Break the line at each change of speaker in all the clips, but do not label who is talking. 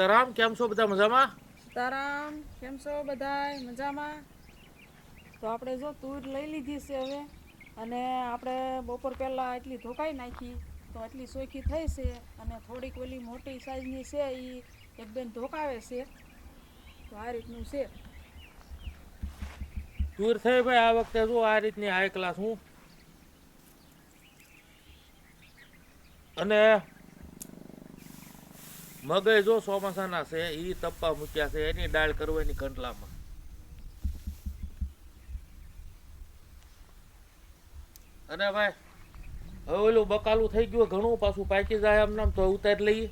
સીતારામ કેમ છો બધા મજામાં?
સીતારામ કેમ છો બધાય? મજામાં? તો આપણે જો તુર લઈ લીધી છે હવે અને આપણે બપોર પહેલાં એટલી ધોકાઈ નાખી તો એટલી સોખી થઈ છે અને થોડીક ઓલી મોટી સાઈઝની છે એ એક બેન ધોકાવે છે. તો આ રીતનું છે.
ટૂર થઈ ભાઈ આ વખતે જો આ રીતની હાઈ ક્લાસ હું. અને મગજ જો ચોમાસાના છે એ તપ્પા મૂક્યા છે એની દાળ કરવાની કંટલામાં અને ભાઈ હવે ઓલું બકાલું થઈ ગયું ઘણું પાછું પાકી જાય આમ નામ તો ઉતારી લઈએ.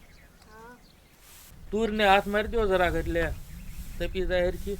તુરને હાથ મારી દો જરાક એટલે તપી જાય હરખી.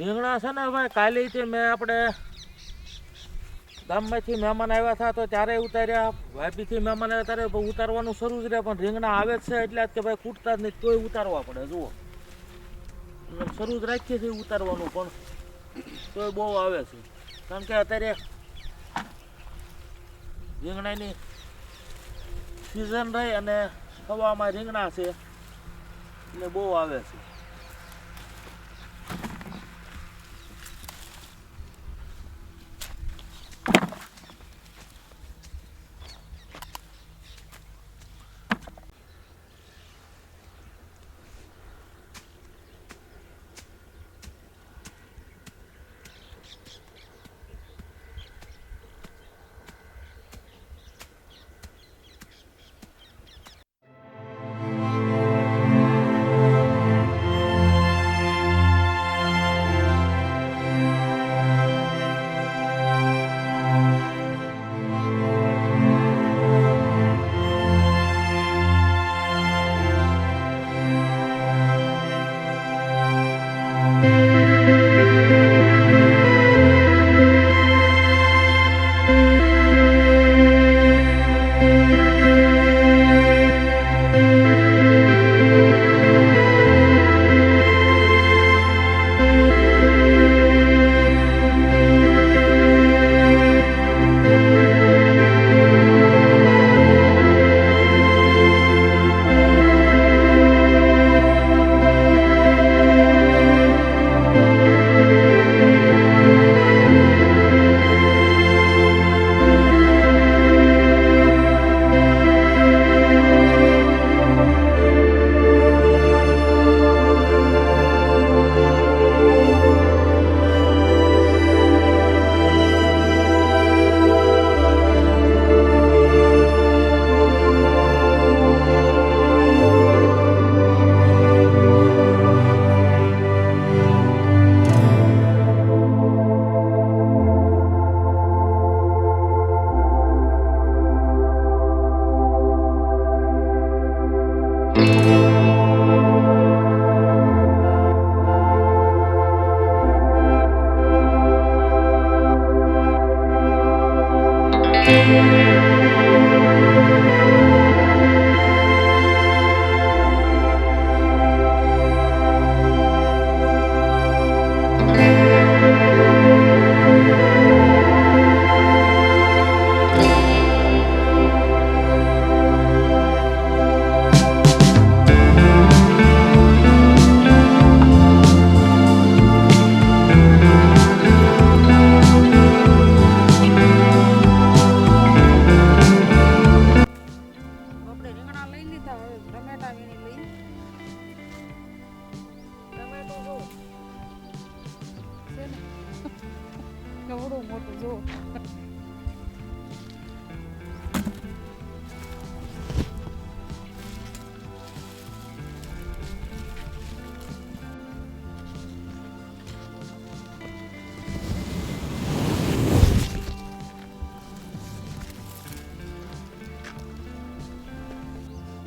રીંગણા છે ને ભાઈ કાલે મેં આપણે ગામમાંથી મહેમાન આવ્યા હતા તો ત્યારે ઉતાર્યા. વાપીથી મહેમાન આવ્યા ત્યારે ઉતારવાનું શરૂ જ રહે પણ રીંગણા આવે જ છે એટલે કે ભાઈ ખૂટતા જ નહીં, તોય ઉતારવા પડે, જુઓ. શરૂ જ રાખીએ છીએ ઉતારવાનું, પણ તોય બહુ આવે છે. કારણ કે અત્યારે રીંગણાની સિઝન રહી અને હવામાં રીંગણા છે, એટલે બહુ આવે છે.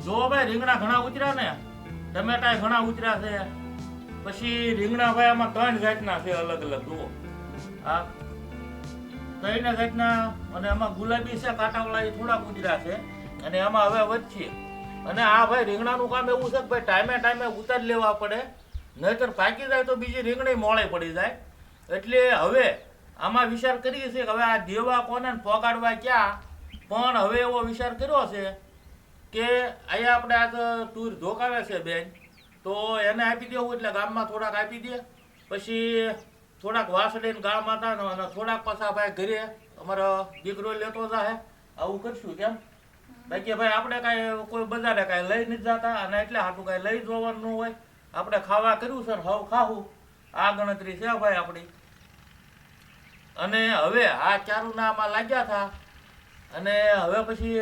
જો
ભાઈ રીંગણા ઘણા ઉતર્યા ને ટમેટા ઘણા ઉતર્યા છે. પછી રીંગણા ભાઈ આમાં ત્રણ જાતના છે અલગ અલગ, જુઓ. આ ત્રણ જાતના અને આમાં ગુલાબી છે, કાંટાવાળા એ થોડાક ઉતર્યા છે. અને આમાં હવે વધશે. અને આ ભાઈ રીંગણાનું કામ એવું છે કે ભાઈ ટાઈમે ટાઈમે ઉતારી લેવા પડે. નહીતર પાકી જાય તો બીજી રીંગણી મોળે પડી જાય. એટલે હવે આમાં વિચાર કરીએ છીએ કે હવે આ દેવા કોને પોગાડવા ક્યાં? પણ હવે એવો વિચાર કર્યો છે કે અહીંયા આપણે આ તો ટૂર ધોકાવે છે બેન, તો એને આપી દેવું એટલે ગામમાં થોડાક આપી દે. પછી થોડાક વાસળીને ગામમાં હતા ને અને થોડાક પાછા ભાઈ ઘરે અમારો દીકરો લેતો જાય આવું કરશું કેમ? બાકી ભાઈ આપણે કાંઈ કોઈ બજારે કાંઈ લઈ નથી જતા અને એટલે હાટું કાંઈ લઈ જવાનું ન હોય. આપણે ખાવા કર્યું છે ને હવ ખાવું. આ ગણતરી છે ભાઈ આપણી. અને હવે આ ચારુના આમાં લાગ્યા હતા. અને હવે પછી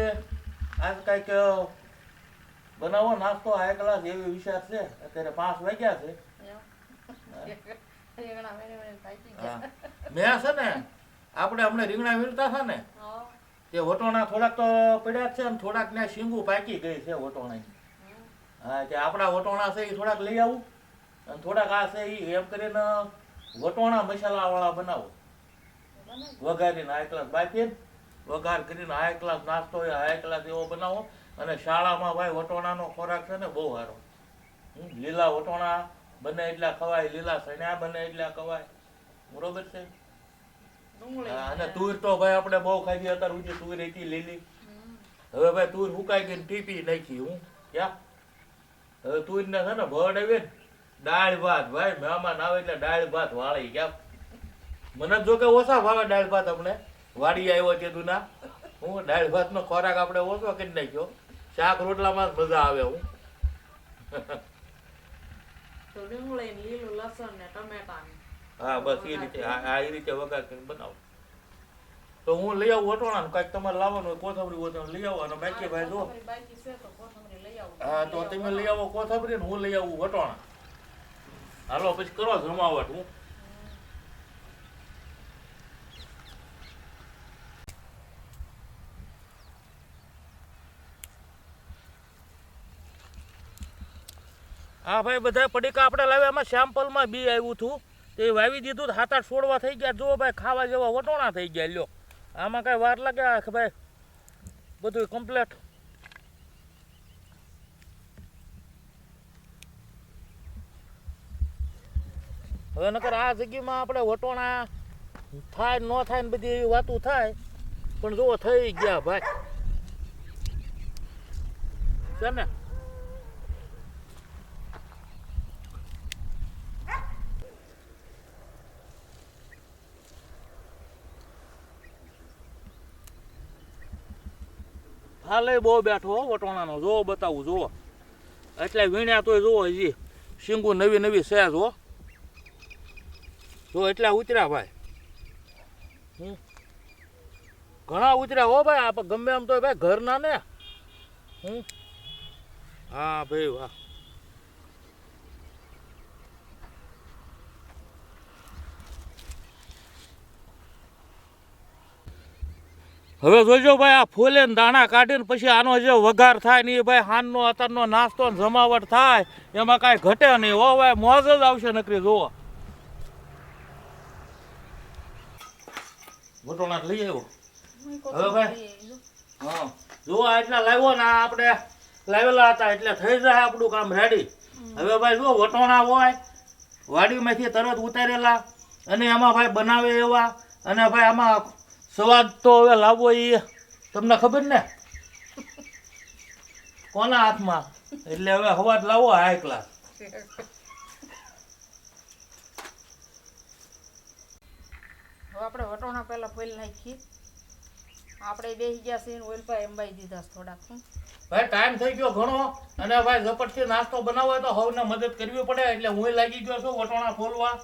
આજ કાંઈક બનાવો નાસ્તો આ કલાક એવી વિચાર છે. અત્યારે પાંચ વાગ્યા છે. મેં છે ને આપણે હમણાં રીંગણા વીણતા છે ને તે વટોણા થોડાક તો પડ્યા છે અને થોડાક ને શીંગું પાકી ગઈ છે વટોણા હા તે આપણા વટોણા છે એ થોડાક લઈ આવું અને થોડાક આ છે એ એમ કરીને વટોણા મસાલાવાળા બનાવો. વઘારીને આ એકલા બાફીને વઘાર કરીને હાય ક્લાસ નાસ્તો હોય હાય ક્લાસ એવો બનાવો. અને શાળામાં ભાઈ વટોણાનો ખોરાક છે ને બહુ સારો. લીલા વટોણા બને એટલા ખવાય લીલા સણ્યા બને એટલા ખવાય. બરોબર છે? અને તુર તો ભાઈ આપણે બહુ ખાધી અત્યારે ઊંચી તુર હતી લીલી. હવે ભાઈ તુર ફૂકાઈ ગઈ ટીપી નાખી હું? ક્યાં? હવે તુર ને છે ને ભડ આવી ને દાળ ભાત. ભાઈ મહેમાન આવે એટલે દાળ ભાત વાળી ક્યાં? મને જો કે ઓછા ભાવે દાળ ભાત અમને. વાડી આવ્યો તે દુના. હું દાળ ભાત નો ખોરાક આપણે ઓછો કરી નાખ્યો. શાક રોટલામાં જ મજા આવે હું. હા બસ એ રીતે. આ એ રીતે વઘાર કરીને બનાવો. તો હું લઈ આવું વટોણા કાંઈક તમારે લાવવાનું હોય કોથમરી હોય તો લઈ આવો. અને બાકી ભાઈ જો હા તો તમે લઈ આવો કોથમરી ને હું લઈ આવું વટોણા. હાલો પછી કરો જમાવટ હું. હા ભાઈ, બધા પડીકા આપણે લાવ્યા. એમાં સેમ્પલમાં બી આવ્યું હતું. તે વાવી દીધું સાત આઠ છોડવા થઈ ગયા. જો ભાઈ, ખાવા જેવા વટોણા થઈ ગયા. લ્યો. આમાં કાંઈ વાર લાગે ભાઈ બધું કમ્પ્લેટ હવે નકર આ જગ્યામાં આપણે વટોણા થાય ન થાય ને બધી એવી વાતો થાય. પણ જુઓ, થઈ ગયા ભાઈ. છે ને? હાલે બહુ બેઠો વટોણાનો. જોવો બતાવું જોવો એટલે વીણ્યા તોય જોવો હજી. શીંગુ નવી નવી છે જો જો એટલા ઉતર્યા ભાઈ. ઘણા ઉતર્યા હો ભાઈ આપણે ગમે એમ તો ભાઈ ઘરના ને. હા, ભાઈ, વાહ. હવે જોજો ભાઈ આ ફૂલે ને દાણા કાઢીને પછી આનો જે વઘાર થાય ને એ ભાઈ હાનનો અત્યારનો નાસ્તો ને જમાવટ થાય એમાં કાંઈ ઘટે નહીં. હો ભાઈ મોજ જ આવશે નકરી જુઓ. વટોણા લઈ આવ્યો. હવે ભાઈ? હા. જો આ એટલા લાવ્યો ને આ આપણે લાવેલા હતા એટલે થઈ જાય આપણું કામ રેડી હવે ભાઈ જો વટોણા હોય વાડીમાંથી તરત ઉતારેલા અને એમાં ભાઈ બનાવે એવા અને ભાઈ આમાં સ્વાદ તો હવે લાવવો એ તમને ખબર ને? કોના હાથમાં? એટલે હવે હવાજ લાવો હાઈ ક્લાસ
હવે આપણે વટોણા પહેલા ફોઈલ નાખી આપણે બેસી ગયા છીએ ઓઇલ પર એંબાઈ દીધા થોડાક
ભાઈ ટાઈમ થઈ ગયો ઘણો. અને ભાઈ ઝપટથી નાસ્તો બનાવવો હોય તો હવને મદદ કરવી પડે. એટલે હું લાગી ગયો છું વટોણા ફોલવા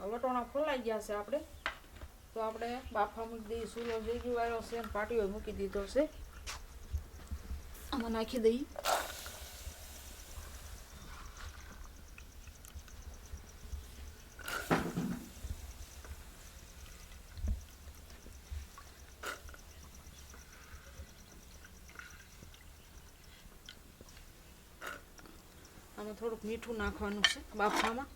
વટોણા ફોલાઈ ગયા છે આપણે. તો આપણે બાફા મૂકી દઈએ સૂલો જેગી વાળો છે અને પાટીઓ મૂકી દીધો છે. આમાં નાખી દઈએ. આમાં થોડુંક મીઠું નાખવાનું છે બાફામાં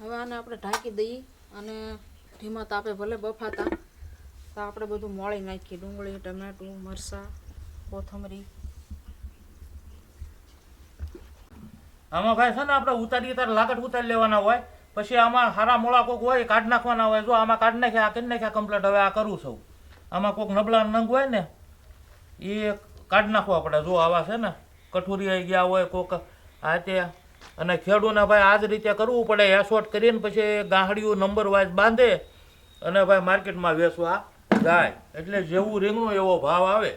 હવે આને આપણે ઢાંકી દઈએ અને ધીમા તાપે ભલે બફાતા, તો આપણે બધું મોળી નાખીએ. ડુંગળી, ટમેટું, મરચાં, કોથમરી.
આમાં ભાઈ છે ને આપણે ઉતારીએ ત્યારે લાકડ ઉતારી લેવાના હોય, પછી આમાં હારા મોળા કોક હોય કાઢ નાખવાના હોય. જો આમાં કાઢ નાખ્યા, આ કરી નાખ્યા કમ્પ્લીટ હવે આ કરું છું. આમાં કોક નબળા નંગ હોય ને, એ કાઢ નાખવા પડે. જો આવા છે ને, કઠોરી આવી ગયા હોય કોક, આ તે અને ખેડૂને ભાઈ આ જ રીતે કરવું પડે એસોટ કરીને પછી ગાંહડીઓ નંબર બાંધે અને ભાઈ માર્કેટમાં વેચવા જાય. એટલે જેવું રીંગણું એવો ભાવ આવે.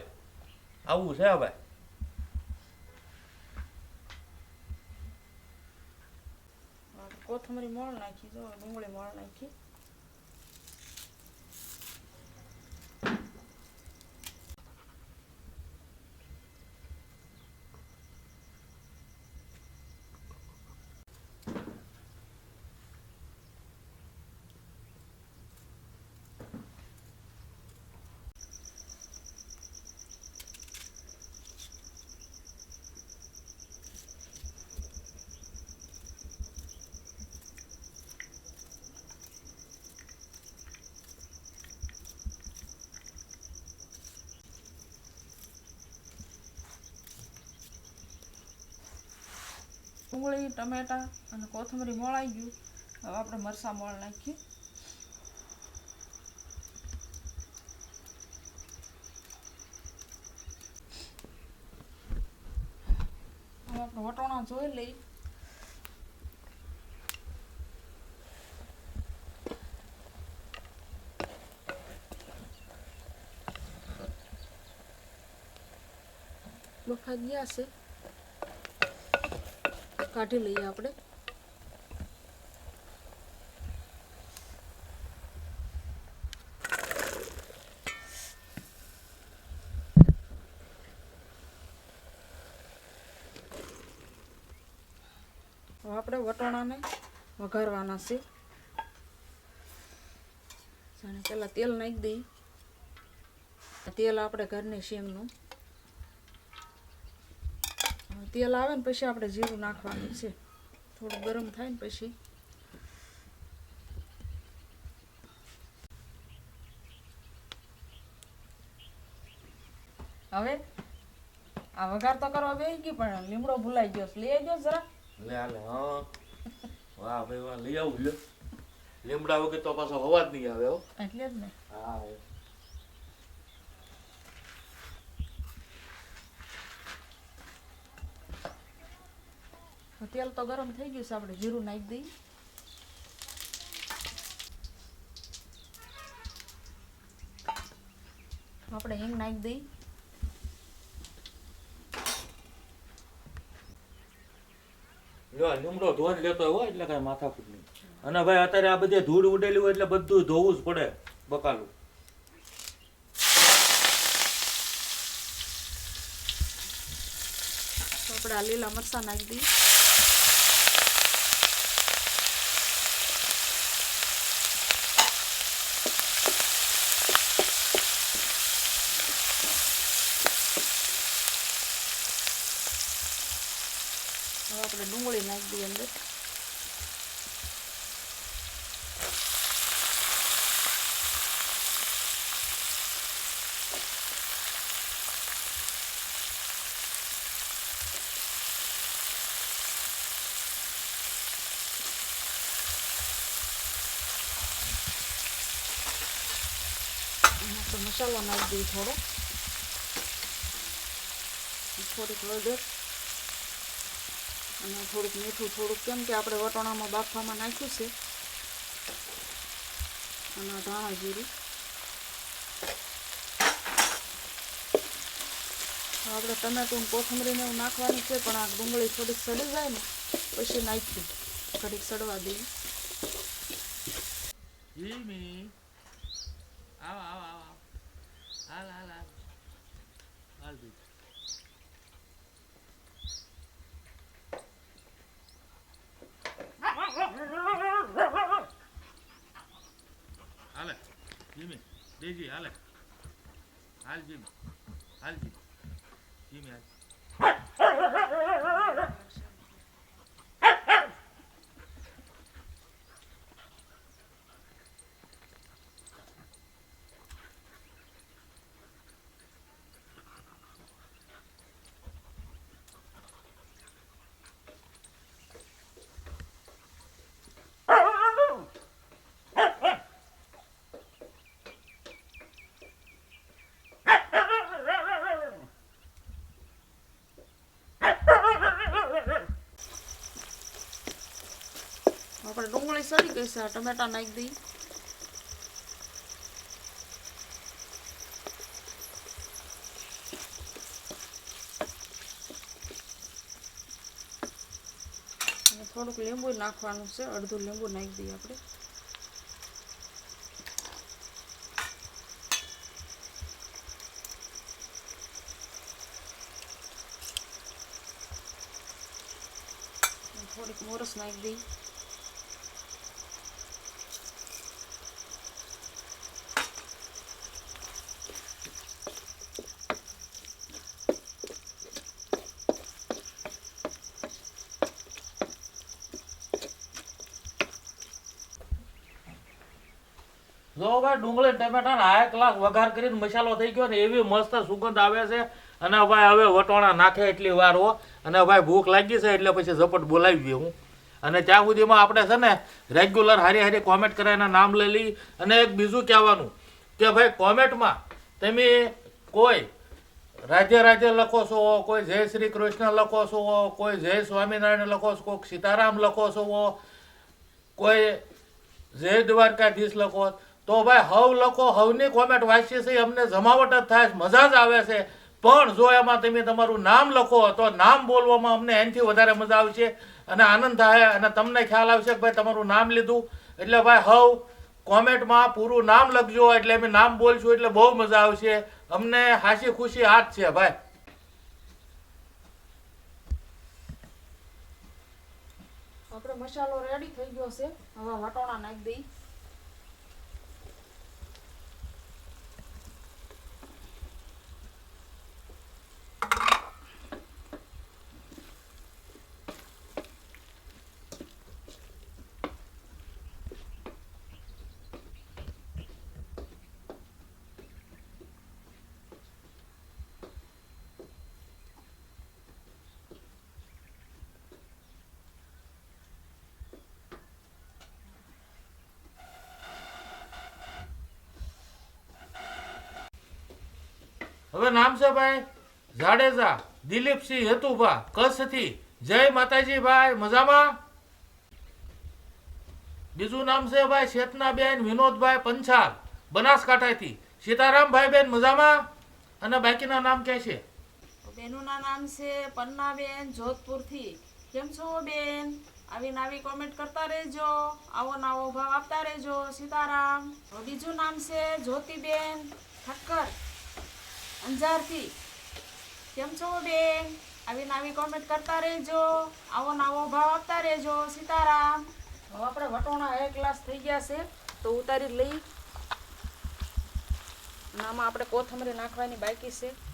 આવું છે ભાઈ.
કોથમરી મળ નાખી, જો ડુંગળી મળ નાખી. ડુંગળી, ટમેટા અને કોથમરી મોળાઈ ગયું. હવે આપણે મરસા મોળ નાખીએ. આપણે વટોણા જોઈ લઈ બફા ગયા છે. કાઢી લઈએ આપણે. આપણે વટાણાને વઘારવાના છે. જાણે પહેલાં તેલ નાખી દઈએ. તેલ આપણે ઘરની શેમનું. તેલ આવે ને પછી આપણે જીરું નાખવાનું છે. થોડું ગરમ થાય ને પછી. હવે આ વઘાર તો કરવા બે ગઈ પણ લીમડો ભૂલાઈ ગયો લઈ આવજો જરા.
લે હાલે હા. વાહ ભાઈ વાહ લઈ આવું લ્યો. લીમડા વગર તો પાછો અવાજ નહીં આવે હો.
એટલે જ ને.
હા
તેલ તો ગરમ થઈ ગયું છે આપણે જીરું નાખી દઈએ. આપણે હિંગ નાખી દઈએ.
લીમડો ધોઈને લેતો હોય એટલે કઈ માથાકૂટ નહીં. અને ભાઈ અત્યારે આ બધે ધૂળ ઉડેલી હોય એટલે બધું ધોવું જ પડે બકાલું.
તો આપણે આ લીલા મરચાં નાખી દઈએ. આપણે ડુંગળી નાખી દઈએ અંદર મસાલો નાખી દઈએ થોડો થોડીક હળદર અને થોડુંક મીઠું, થોડુંક કેમ કે આપણે વટોણામાં બાફામાં નાખ્યું છે. અને ધાણા જીરું. આપણે ટમેટું કોથમરીને એવું નાખવાની છે, પણ આ ડુંગળી થોડીક સડી જાય ને, પછી નાખ્યું ઘડીક સડવા દઈએ.
આવ આવ આવ હાલ હાલ હાલ. હાલ દેજી હાલે. હાલ જીમી. હાલ જીમી. જીમી હાલ.
આપણે ડુંગળી સડી ગઈ છે આ ટમેટા નાખી દઈએ અને થોડુંક લીંબુ નાખવાનું છે અડધું લીંબુ નાખી દઈએ આપણે અને થોડીક મોરસ નાખી દઈએ
જો ભાઈ ડુંગળી ટમેટા હાઈ ક્લાસ વઘાર કરીને મસાલો થઈ ગયો ને એવી મસ્ત સુગંધ આવે છે. અને ભાઈ હવે વટોણા નાખે એટલી વાર હો. અને ભાઈ ભૂખ લાગી છે એટલે પછી ઝપટ બોલાવી હું. અને ત્યાં સુધીમાં આપણે છે ને રેગ્યુલર હારી હારી કોમેન્ટ કરાવીને નામ લઈ લઈ. અને એક બીજું કહેવાનું કે ભાઈ કોમેન્ટમાં તમે કોઈ રાજ્ય રાજ્ય લખો છો, કોઈ જય શ્રી કૃષ્ણ લખો છો, કોઈ જય સ્વામિનારાયણ લખો છો, કોઈ સીતારામ લખો છો, કોઈ જય દ્વારકાધીશ લખો તો ભાઈ હવ લખો હવની કોમેન્ટ વાંચીએ છીએ અમને જમાવટ જ થાય છે, મજા જ આવે છે. પણ જો એમાં તમે તમારું નામ લખો તો નામ બોલવામાં અમને એનાથી વધારે મજા આવશે અને આનંદ થાય અને તમને ખ્યાલ આવશે કે ભાઈ તમારું નામ લીધું. એટલે ભાઈ હવ કોમેન્ટમાં પૂરું નામ લખજો એટલે અમે નામ બોલશું એટલે બહુ મજા આવશે અમને હાસી ખુશી જ છે ભાઈ.
આપણે મસાલો રેડી થઈ ગયો છે. હવે વટોણા નાખી દઈ
હવે નામ જાડેજા, દિલીપસિંહ હેતુભા, કચ્છથી. જય માતાજી ભાઈ, મજામાં? બીજું નામ છે ભાઈ ચેતનાબેન વિનોદભાઈ પંચાલ, બનાસકાંઠાથી. સીતારામભાઈ બેન મજામાં? અને બાકીના નામ કે છે?
બેનુના નામ છે પન્નાબેન, જોધપુરથી. કેમ છો બેન? આવી નાવી કોમેન્ટ કરતા રહેજો. આવો નાવો ભાવ આપતા રહેજો, સીતારામ. બીજું નામ છે જ્યોતિબેન ઠક્કર. અંજારથી. કેમ છો બેન આવી નાવી કોમેન્ટ કરતા રહેજો. આવો નાવો ભાવ આપતા રહેજો, સીતારામ. હવે આપણે વટોણા એક ગ્લાસ થઈ ગયા છે, તો ઉતારી લઈ. નામાં આપણે કોથમરી નાખવાની બાકી છે.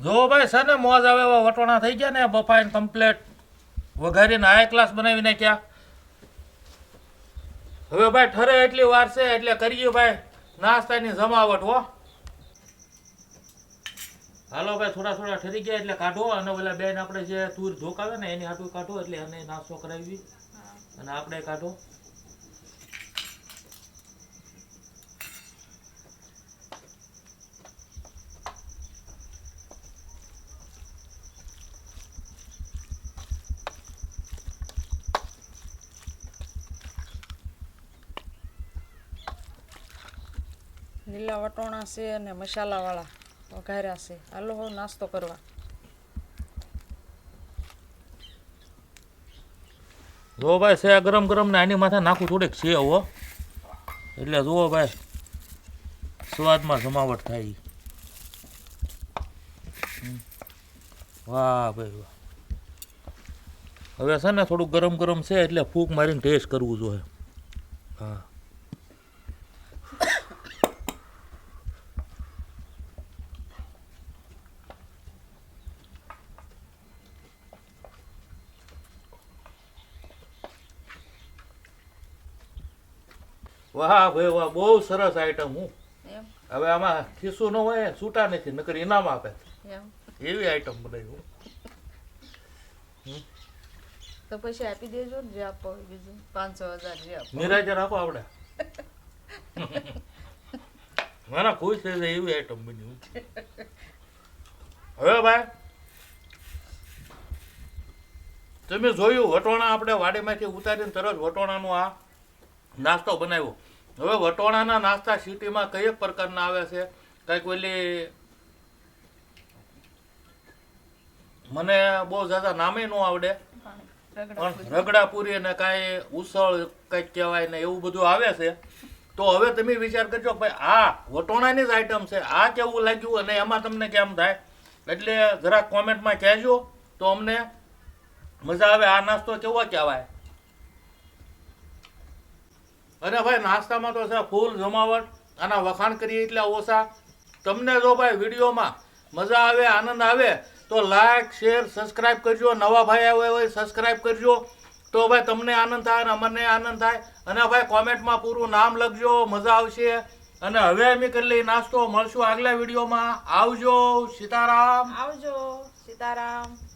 જો ભાઈ છે ને મોજ આવે એવા વટોણા થઈ ગયા ને બફાઈને કમ્પ્લેટ વઘારીને હાઈ ક્લાસ બનાવી નાખ્યા હવે ભાઈ ઠરે એટલી વાર છે એટલે કરીએ ભાઈ. નાસ્તાની જમાવટ હો. હાલો ભાઈ થોડા થોડા ઠરી ગયા એટલે કાઢો. અને ઓલા બેન આપણે જે તુર ધોકાવે ને એની હાટું કાઢો એટલે એને નાસ્તો કરાવી. અને આપણે કાઢો.
લીલા વટોણા છે અને મસાલાવાળા વઘાર્યા છે. હાલો હો નાસ્તો કરવા.
જો ભાઈ, છે ગરમ ગરમ ને આની માથે નાખું થોડીક છે હો એટલે જુઓ ભાઈ, સ્વાદમાં જમાવટ થાય. વાહ ભાઈ, વાહ. હવે છે ને થોડુંક ગરમ ગરમ છે એટલે ફૂંક મારીને ટેસ્ટ કરવું જોઈએ. હા. વાહ ભાઈ વાહ બહુ સરસ આઈટમ હું.
એમ.
હવે આમાં ખીસું ન હોય છૂટા નથી નકર ઇનામ આપે.
એમ.
એવી આઈટમ બનાવી
તો પછી આપી દેજો ને જે આપો હોય બીજું પાંચસો હજાર જે આપો.
રાખો આપણે મારા ખુશ થઈ જાય એવી આઈટમ બની હવે ભાઈ તમે જોયું વટોણા આપણે વાડીમાંથી ઉતારીને તરત વટોણાનું આ નાસ્તો બનાવ્યો. હવે વટોણાના નાસ્તા સિટીમાં કઈ પ્રકારના આવે છે? કંઈક ઓલી મને બહુ જ્યાદા નામે ન આવડે. પણ રગડાપુરી. અને કાંઈ ઉસળ કંઈક કહેવાય ને એવું બધું આવે છે. તો હવે તમે વિચાર કરજો ભાઈ આ વટોણાની જ આઈટમ છે. આ કેવું લાગ્યું અને એમાં તમને કેમ થાય? એટલે જરાક કોમેન્ટમાં કહેજો તો અમને મજા આવે. આ નાસ્તો કેવો કહેવાય? અને ભાઈ નાસ્તામાં તો છે ફૂલ જમાવટ, આના વખાણ કરીએ એટલે ઓછા. તમને જો ભાઈ વિડીયોમાં મજા આવે, આનંદ આવે, તો લાઈક શેર સબસ્ક્રાઇબ કરજો. નવા ભાઈ આવ્યા હોય સબસ્ક્રાઈબ કરજો. તો ભાઈ તમને આનંદ થાય અને અમને આનંદ થાય. અને ભાઈ કોમેન્ટમાં પૂરું નામ લખજો, મજા આવશે. અને હવે અમે કરી લઈ નાસ્તો. મળશું આગલા વિડીયોમાં. આવજો, સીતારામ.
આવજો, સીતારામ.